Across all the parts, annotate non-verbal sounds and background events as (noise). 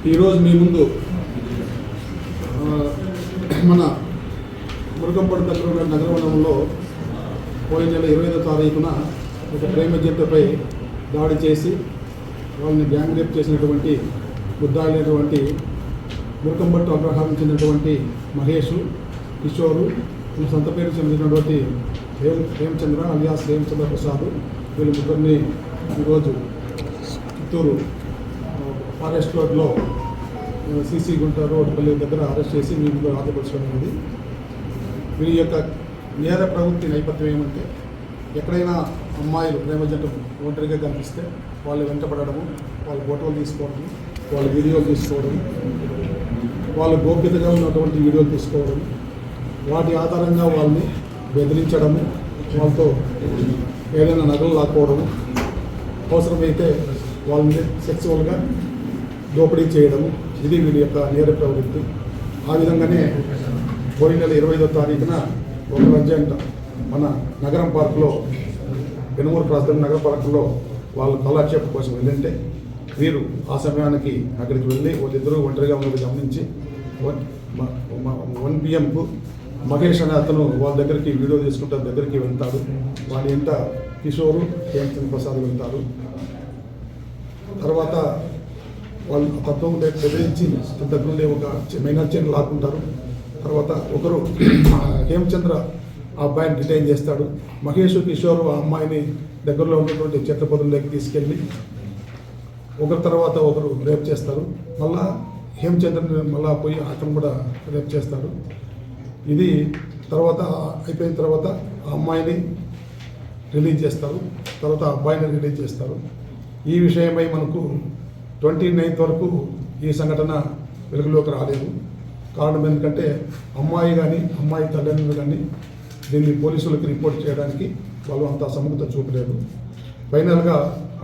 ఈరోజు మీ ముందు మన మురుగంపడి దగ్గర నగరవనంలో పోయిన నెల ఇరవై ఐదో తారీఖున ఒక ప్రేమ జంటపై దాడి చేసి వాళ్ళని గ్యాంగ్ రేప్ చేసినటువంటి ముద్దాయినటువంటి మురుకంపట్టు అగ్రహారం చెందినటువంటి మహేష్ కిషోరు వీళ్ళ సొంత పేరు చెందినటువంటి హేమ్ హేమచంద్ర అలియాస్ హేమచంద్ర ప్రసాద్ వీళ్ళు ముగ్గురిని ఈరోజు చిత్తూరు ఫారెస్ట్ రోడ్లో సీసీ గుంట రోడ్ పల్లి దగ్గర అరెస్ట్ చేసి మీ ముందు ఉంది వీరి యొక్క నేర ప్రవృత్తి నేపథ్యం ఏమంటే ఎక్కడైనా అమ్మాయిలు ప్రేమ జంట ఒంటరిగా కనిపిస్తే వాళ్ళు వెంటపడము వాళ్ళ ఫోటోలు తీసుకోవడం వాళ్ళ వీడియోలు తీసుకోవడం వాళ్ళ గోప్యతగా ఉన్నటువంటి వీడియోలు తీసుకోవడం వాటి ఆధారంగా వాళ్ళని బెదిరించడము వాళ్ళతో ఏదైనా నగలు లాక్కోవడము. అవసరమైతే వాళ్ళని సెక్సువల్గా దోపిడీ చేయడం ఇది వీడి యొక్క నేర ప్రవృత్తి. ఆ విధంగానే పోయిన నెల ఇరవై ఐదో తారీఖున ఒక అర్జెంట్ మన నగరం పార్కులో పెనుమూరు ప్రాంతం నగర పార్కులో వాళ్ళు కాలక్షేపం కోసం వెళ్ళింటే వీరు ఆ సమయానికి అక్కడికి వెళ్ళి వాళ్ళిద్దరూ ఒంటరిగా ఉన్నది గమనించి వన్ వన్ పిఎంకు మహేష్ అనే అతను వాళ్ళ దగ్గరికి వీడియో తీసుకుంటా దగ్గరికి వెళ్తాడు. వాడి ఎంట కిషోరు హేమచంద్ర ప్రసాద్ వెళ్తారు. తర్వాత వాళ్ళు తత్వం బెదిరించి దగ్గర నుండి ఒక మైనర్ చైన్ లాక్కుంటారు. తర్వాత ఒకరు (clears throat) హేమచంద్ర ఆ అబ్బాయిని డిటైన్ చేస్తాడు. మహేష్ కిషోర్ ఆ అమ్మాయిని దగ్గరలో ఉన్నటువంటి చెత్త తీసుకెళ్ళి ఒకరి తర్వాత ఒకరు రేప్ చేస్తారు. మళ్ళా హేమచంద్రని మళ్ళా పోయి అతను కూడా రేప్ చేస్తాడు. ఇది తర్వాత అయిపోయిన తర్వాత ఆ అమ్మాయిని రిలీజ్ చేస్తారు. తర్వాత ఆ అబ్బాయిని రిలీజ్ చేస్తారు. ఈ విషయమై మనకు ట్వంటీ నైన్త్ వరకు ఈ సంఘటన వెలుగులోకి రాలేదు. కారణం ఎందుకంటే అమ్మాయి కానీ అమ్మాయి తల్లిదండ్రులు కానీ దీన్ని పోలీసులకు రిపోర్ట్ చేయడానికి వాళ్ళు అంత సముఖత చూపలేదు. ఫైనల్గా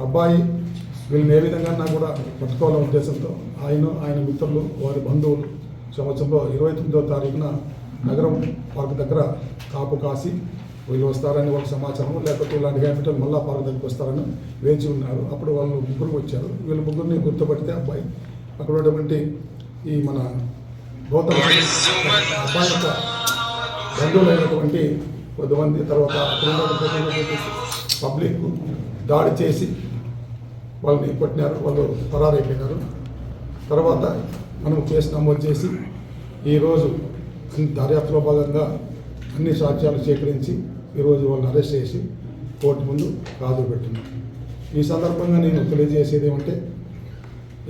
అబ్బాయి వీళ్ళని ఏ విధంగా కూడా పట్టుకోవాలనే ఉద్దేశంతో ఆయన ఆయన మిత్రులు వారి బంధువులు సంవత్సరంలో ఇరవై తొమ్మిదో తారీఖున నగరం పార్క్ దగ్గర కాపు కాసి వీళ్ళు వస్తారని వాళ్ళ సమాచారం లేకపోతే ఇలాంటి క్యాపిటల్ మళ్ళా పార్క్ దగ్గరికి వస్తారని వేచి ఉన్నారు. అప్పుడు వాళ్ళు ముగ్గురు వచ్చారు. వీళ్ళ ముగ్గురిని గుర్తుపడితే అబ్బాయి. అక్కడ ఉన్నటువంటి ఈ మన గౌతమ్ అబ్బాయి యొక్క బంధువులైనటువంటి కొంతమంది తర్వాత పబ్లిక్ దాడి చేసి వాళ్ళని కొట్టినారు. వాళ్ళు పరారైపోయినారు తర్వాత మనం కేసు నమోదు చేసి ఈరోజు దర్యాప్తులో భాగంగా అన్ని సాక్ష్యాలు సేకరించి ఈరోజు వాళ్ళని అరెస్ట్ చేసి కోర్టు ముందు హాజరు పెట్టున్నాం ఈ సందర్భంగా నేను తెలియజేసేది ఏమంటే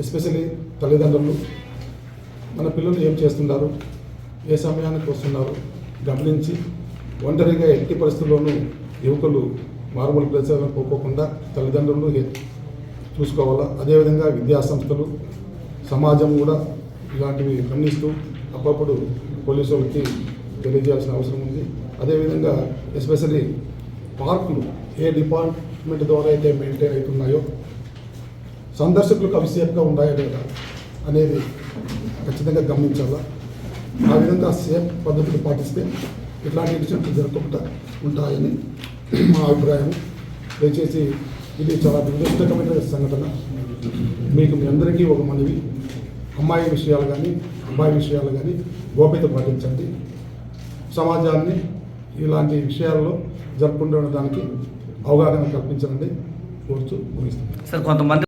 ఎస్పెషల్లీ తల్లిదండ్రులు మన పిల్లలు ఏం చేస్తున్నారు ఏ సమయానికి వస్తున్నారు గమనించి ఒంటరిగా ఎట్టి పరిస్థితుల్లోనూ యువకులు మారుమూల ప్రదేశాలను పోకోకుండా తల్లిదండ్రులు చూసుకోవాలా? అదేవిధంగా విద్యాసంస్థలు సమాజం కూడా ఇలాంటివి గమనిస్తూ అప్పుడప్పుడు పోలీసు వాళ్ళకి తెలియజేయాల్సిన అవసరం ఉంది. అదేవిధంగా ఎస్పెషల్లీ పార్కులు ఏ డిపార్ట్మెంట్ ద్వారా అయితే మెయింటైన్ అవుతున్నాయో సందర్శకులకు అవి సేఫ్గా ఉన్నాయో లేదా అనేది ఖచ్చితంగా గమనించాలా? ఆ విధంగా సేఫ్ పద్ధతులు పాటిస్తే ఇట్లాంటి ఇన్సిడెంట్లు జరగకుండా ఉంటాయని మా అభిప్రాయం. దయచేసి ఇది చాలా దురదృష్టకమైన సంఘటన. మీకు మీ అందరికీ ఒక మనవి. అమ్మాయి విషయాలు కానీ అబ్బాయి విషయాలు కానీ గోప్యత పాటించండి. సమాజాన్ని ఇలాంటి విషయాల్లో జరుపుకుంటున్న దానికి అవగాహన కల్పించండి కోరుతూ ముగిస్తున్నాను. సార్ కొంతమంది